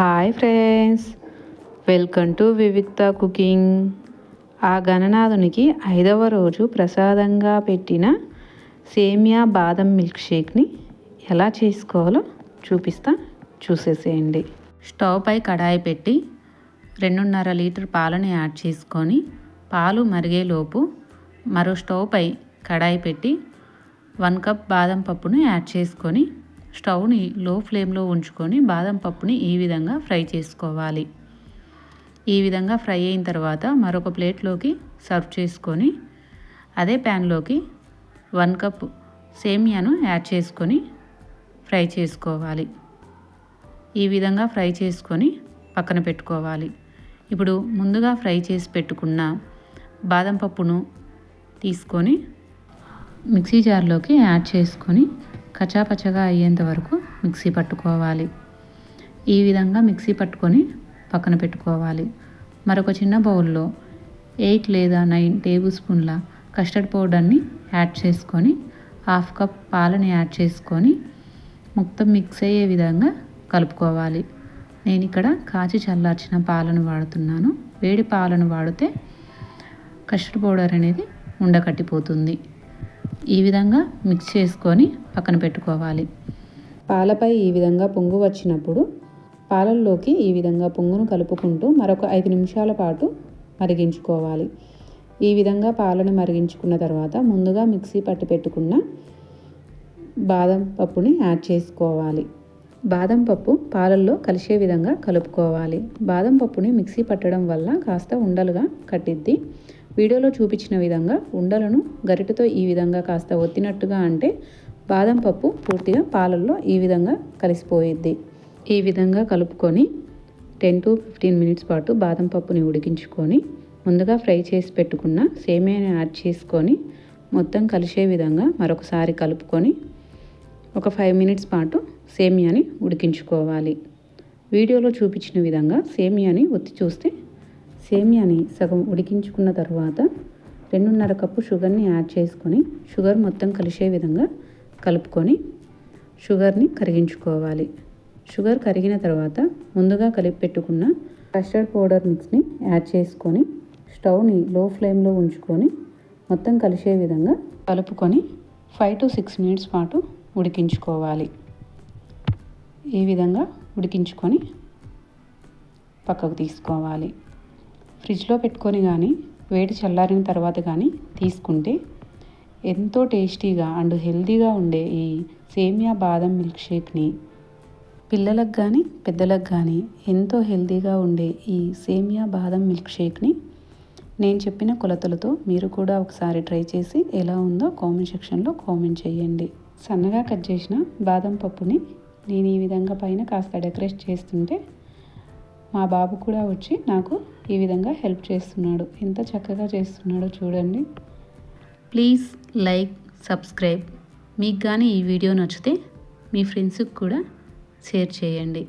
Hi friends welcome to Vivikta cooking ఆ గణనాథునికి ఐదవ రోజు ప్రసాదంగా పెట్టిన సేమియా బాదం మిల్క్ షేక్ని ఎలా చేసుకోవాలో చూపిస్తా. చూసేసేయండి. స్టవ్ పై కడాయి పెట్టి రెండున్నర లీటర్ పాలని యాడ్ చేసుకొని పాలు మరిగేలోపు మరో స్టవ్ పై కడాయి పెట్టి వన్ కప్ బాదం పప్పును యాడ్ చేసుకొని స్టవ్ని లో ఫ్లేమ్లో ఉంచుకొని బాదం పప్పుని ఈ విధంగా ఫ్రై చేసుకోవాలి. ఈ విధంగా ఫ్రై అయిన తర్వాత మరొక ప్లేట్లోకి సర్వ్ చేసుకొని అదే ప్యాన్లోకి వన్ కప్ సేమియాను యాడ్ చేసుకొని ఫ్రై చేసుకోవాలి. ఈ విధంగా ఫ్రై చేసుకొని పక్కన పెట్టుకోవాలి. ఇప్పుడు ముందుగా ఫ్రై చేసి పెట్టుకున్న బాదం పప్పును తీసుకొని మిక్సీ జార్లోకి యాడ్ చేసుకొని కచాపచగా అయ్యేంత వరకు మిక్సీ పట్టుకోవాలి. ఈ విధంగా మిక్సీ పట్టుకొని పక్కన పెట్టుకోవాలి. మరొక చిన్న బౌల్లో ఎయిట్ లేదా నైన్ టేబుల్ స్పూన్ల కస్టర్డ్ పౌడర్ని యాడ్ చేసుకొని హాఫ్ కప్ పాలని యాడ్ చేసుకొని మొత్తం మిక్స్ అయ్యే విధంగా కలుపుకోవాలి. నేను ఇక్కడ కాచి చల్లార్చిన పాలను వాడుతున్నాను. వేడి పాలను వాడితే కస్టర్డ్ పౌడర్ అనేది ఉండకట్టిపోతుంది. ఈ విధంగా మిక్స్ చేసుకొని పక్కన పెట్టుకోవాలి. పాలపై ఈ విధంగా పొంగు వచ్చినప్పుడు పాలల్లోకి ఈ విధంగా పొంగును కలుపుకుంటూ మరొక ఐదు నిమిషాల పాటు మరిగించుకోవాలి. ఈ విధంగా పాలను మరిగించుకున్న తర్వాత ముందుగా మిక్సీ పట్టి పెట్టుకున్న బాదం పప్పుని యాడ్ చేసుకోవాలి. బాదం పప్పు పాలల్లో కలిసే విధంగా కలుపుకోవాలి. బాదం పప్పుని మిక్సీ పట్టడం వల్ల కాస్త ఉండలుగా కట్టిద్ది. వీడియోలో చూపించిన విధంగా ఉండలను గరిటతో ఈ విధంగా కాస్త ఒత్తినట్టుగా అంటే బాదం పప్పు పూర్తిగా పాలల్లో ఈ విధంగా కలిసిపోయిద్ది. ఈ విధంగా కలుపుకొని టెన్ టు ఫిఫ్టీన్ మినిట్స్ పాటు బాదం పప్పుని ఉడికించుకొని ముందుగా ఫ్రై చేసి పెట్టుకున్న సేమియాని యాడ్ చేసుకొని మొత్తం కలిసే విధంగా మరొకసారి కలుపుకొని ఒక ఫైవ్ మినిట్స్ పాటు సేమియాని ఉడికించుకోవాలి. వీడియోలో చూపించిన విధంగా సేమియాని ఒత్తి చూస్తే సేమియాని సగం ఉడికించుకున్న తర్వాత రెండున్నర కప్పు షుగర్ని యాడ్ చేసుకొని షుగర్ మొత్తం కలిసే విధంగా కలుపుకొని షుగర్ని కరిగించుకోవాలి. షుగర్ కరిగిన తర్వాత ముందుగా కలిపి పెట్టుకున్న కస్టర్డ్ పౌడర్ మిక్స్ని యాడ్ చేసుకొని స్టవ్ని లో ఫ్లేమ్లో ఉంచుకొని మొత్తం కలిసే విధంగా కలుపుకొని ఫైవ్ టు సిక్స్ మినిట్స్ పాటు ఉడికించుకోవాలి. ఈ విధంగా ఉడికించుకొని పక్కకు తీసుకోవాలి. ఫ్రిడ్జ్లో పెట్టుకొని కానీ వేడి చల్లారిన తర్వాత కానీ తీసుకుంటే ఎంతో టేస్టీగా అండ్ హెల్తీగా ఉండే ఈ సేమియా బాదం మిల్క్ షేక్ని పిల్లలకు కానీ పెద్దలకు కానీ ఎంతో హెల్తీగా ఉండే ఈ సేమియా బాదం మిల్క్ షేక్ని నేను చెప్పిన కొలతలతో మీరు కూడా ఒకసారి ట్రై చేసి ఎలా ఉందో కామెంట్ సెక్షన్లో కామెంట్ చేయండి. సన్నగా కట్ చేసిన బాదం పప్పుని నేను ఈ విధంగా పైన కాస్త డెకరేట్ చేస్తుంటే మా బాబు కూడా వచ్చి నాకు ఈ విధంగా హెల్ప్ చేస్తున్నాడు. ఎంత చక్కగా చేస్తున్నాడో చూడండి. Please like subscribe. మీకు కానీ ఈ వీడియో నచ్చితే మీ ఫ్రెండ్స్కి కూడా షేర్ చేయండి.